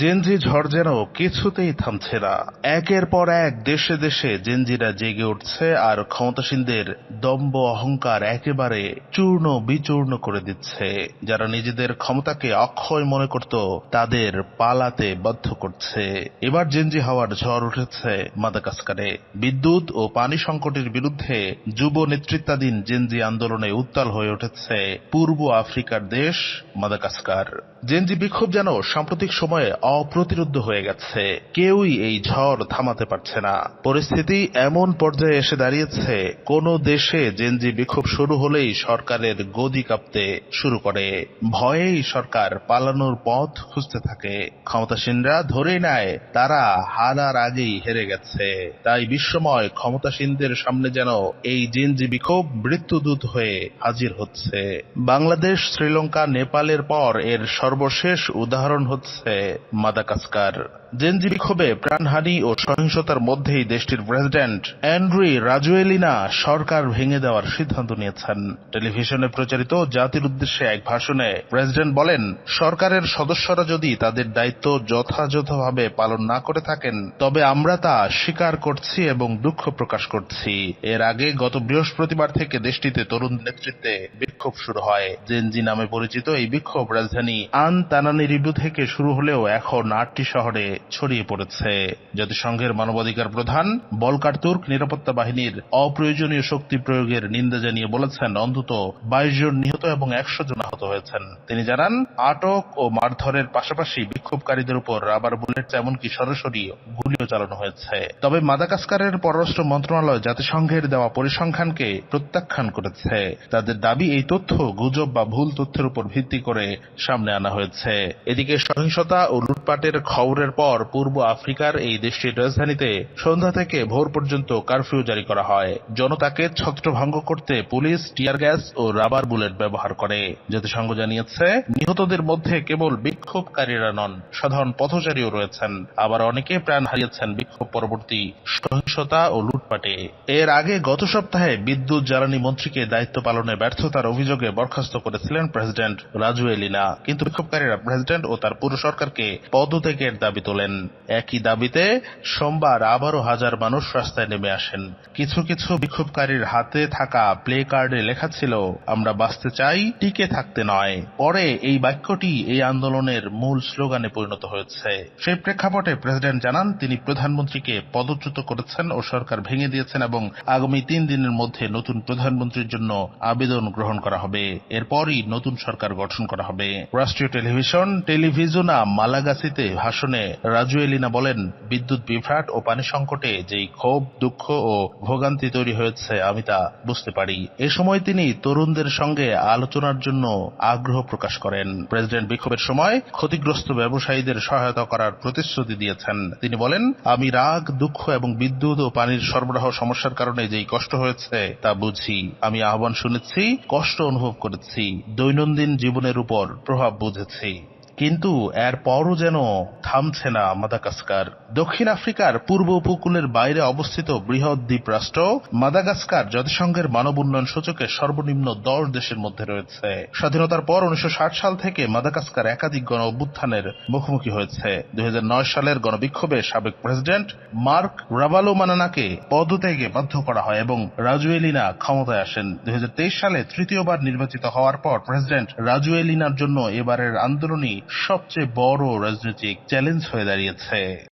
Gen Z ঝড় যেন কিছুতেই থামছে না। একের পর এক দেশে দেশে জেনজিরা জেগে উঠছে আর ক্ষমতাসীনদের দম্ব অহংকার একেবারে চূর্ণ বিচূর্ণ করে দিচ্ছে। যারা নিজেদের ক্ষমতাকে অক্ষয় মনে করত, তাদের পালাতে বাধ্য করছে। এবার জেনজি হওয়ার ঝড় উঠেছে মাদাগাস্কারে। বিদ্যুৎ ও পানি সংকটের বিরুদ্ধে যুব নেতৃত্বাধীন জেনজি আন্দোলনে উত্তাল হয়ে উঠেছে পূর্ব আফ্রিকার দেশ মাদাগাস্কার। জেনজি বিক্ষোভ যেন সাম্প্রতিক সময়ে অপ্রতিরোধ্য হয়ে গেছে। কেউই এই ঝড় থামাতে পারছে না। পরিস্থিতি এমন পর্যায়ে এসে দাঁড়িয়েছে, কোন দেশে জেনজি বিক্ষোভ শুরু হলেই সরকারের গদি কাঁপতে শুরু করে। ভয়েই সরকার পালানোর পথ খুঁজতে থাকে। ক্ষমতাসীনরা ধরে নেয়, তারা হারার আগেই হেরে গেছে। তাই বিশ্বময় ক্ষমতাসীনদের সামনে যেন এই জেনজি বিক্ষোভ মৃত্যুদূত হয়ে হাজির হচ্ছে। বাংলাদেশ, শ্রীলঙ্কা, নেপালের পর এর সর্বশেষ উদাহরণ হচ্ছে মাদাগাস্কার। জেনজি বিক্ষোভে প্রাণহানি ও সহিংসতার মধ্যেই দেশটির প্রেসিডেন্ট অ্যান্ড্রি রাজুয়েলিনা সরকার ভেঙে দেওয়ার সিদ্ধান্ত নিয়েছেন। টেলিভিশনে প্রচারিত জাতির উদ্দেশ্যে এক ভাষণে প্রেসিডেন্ট বলেন, সরকারের সদস্যরা যদি তাদের দায়িত্ব যথাযথভাবে পালন না করে থাকেন, তবে আমরা তা স্বীকার করছি এবং দুঃখ প্রকাশ করছি। এর আগে গত বৃহস্পতিবার থেকে দেশটিতে তরুণ নেতৃত্বে বিক্ষোভ শুরু হয়। জেনজি নামে পরিচিত এই বিক্ষোভ রাজধানী আন তানানিরিবু থেকে শুরু হলেও এখন আটটি শহরে ছড়িয়ে পড়েছে। জাতিসংঘের মানবাধিকার প্রধান বলকার তুর্ক নিরাপত্তা বাহিনীর অপ্রয়োজনীয় শক্তি প্রয়োগের নিন্দা জানিয়ে বলেছেন, অন্তত বাইশ জন নিহত এবং একশো জন আহত হয়েছেন। তিনি জানান, আটক ও মারধরের পাশাপাশি বিক্ষোভকারীদের উপর রাবার বুলেট এমনকি সরাসরি গুলিও চালানো হয়েছে। তবে মাদাগাস্কারের পররাষ্ট্র মন্ত্রণালয় জাতিসংঘের দেওয়া পরিসংখ্যানকে প্রত্যাখ্যান করেছে। তাদের দাবি, এই তথ্য গুজব বা ভুল তথ্যের উপর ভিত্তি করে সামনে আনা হয়েছে। এদিকে সহিংসতা ও লুটপাটের খবরের পর পূর্ব আফ্রিকার এই দেশটির রাজধানীতে সন্ধ্যা থেকে ভোর পর্যন্ত কারফিউ জারি করা হয়। জনতাকে ছত্রভঙ্গ করতে পুলিশ, টিয়ার গ্যাস ও রাবার বুলেট ব্যবহার করে। জাতিসংঘ জানিয়েছে, নিহতদের মধ্যে কেবল বিক্ষোভকারীরা নন, সাধারণ পথচারীও রয়েছেন। আবার অনেকে প্রাণ হারিয়েছেন বিক্ষোভ পরবর্তী সহিংসতা ও লুটপাটে। এর আগে গত সপ্তাহে বিদ্যুৎ জ্বালানি মন্ত্রীকে দায়িত্ব পালনে ব্যর্থতার অভিযোগে বরখাস্ত করেছিলেন প্রেসিডেন্ট রাজু এলিনা কিন্তু বিক্ষোভকারীরা প্রেসিডেন্ট ও তার পুরো সরকারকে পদত্যাগের দাবি তোলেন। একই দাবিতে সোমবার আবারও হাজার মানুষ রাস্তায় নেমে আসেন। কিছু কিছু বিক্ষোভকারীর হাতে থাকা প্লে কার্ডে লেখা ছিল, আমরা বাঁচতে চাই, টিকে থাকতে নয়। পরে এই বাক্যটি এই আন্দোলনের মূল স্লোগানে পরিণত হয়েছে। সেই প্রেক্ষাপটে প্রেসিডেন্ট জানান, তিনি প্রধানমন্ত্রীকে পদচ্যুত করেছেন ও সরকার ভেঙে দিয়েছেন এবং আগামী তিন দিনের মধ্যে নতুন প্রধানমন্ত্রীর জন্য আবেদন গ্রহণ করা হবে। এরপরই নতুন সরকার গঠন করা হবে। রাষ্ট্রীয় টেলিভিশন টেলিভিজনা মালাগাসিতে ভাষণে রাজু এলিনা বলেন, বিদ্যুৎ বিভ্রাট ও পানি সংকটে যেই ক্ষোভ, দুঃখ ও ভোগান্তি তৈরি হয়েছে, আমি তা বুঝতে পারি। এ সময় তিনি তরুণদের সঙ্গে আলোচনার জন্য আগ্রহ প্রকাশ করেন। প্রেসিডেন্ট বিক্ষোভের সময় ক্ষতিগ্রস্ত ব্যবসায়ীদের সহায়তা করার প্রতিশ্রুতি দিয়েছেন। তিনি বলেন, আমি রাগ, দুঃখ এবং বিদ্যুৎ ও পানির সরবরাহ সমস্যার কারণে যেই কষ্ট হয়েছে, তা বুঝি। আমি আহ্বান শুনেছি, কষ্ট অনুভব করেছি, দৈনন্দিন জীবনের উপর প্রভাব বুঝেছি। কিন্তু এর পরও যেন থামছে না মাদাগাস্কার। দক্ষিণ আফ্রিকার পূর্ব উপকূলের বাইরে অবস্থিত বৃহৎ দ্বীপ রাষ্ট্র মাদাগাস্কার জাতিসংঘের মানব উন্নয়ন সূচকে সর্বনিম্ন দশ দেশের মধ্যে রয়েছে। স্বাধীনতার পর উনিশশো সালে থেকে মাদাগাস্কার একাধিক গণ অভ্যুত্থানের মুখোমুখি হয়েছে। দু হাজার নয় সালের গণবিক্ষোভে সাবেক প্রেসিডেন্ট মার্ক রাবালো মানানাকে পদত্যাগে বাধ্য করা হয় এবং রাজুয়েলিনা ক্ষমতায় আসেন। দু হাজার তেইশ সালে তৃতীয়বার নির্বাচিত হওয়ার পর প্রেসিডেন্ট রাজুয়েলিনার জন্য এবারের আন্দোলনই সবচেয়ে বড় রাজনৈতিক চ্যালেঞ্জ হয়ে দাঁড়িয়েছে।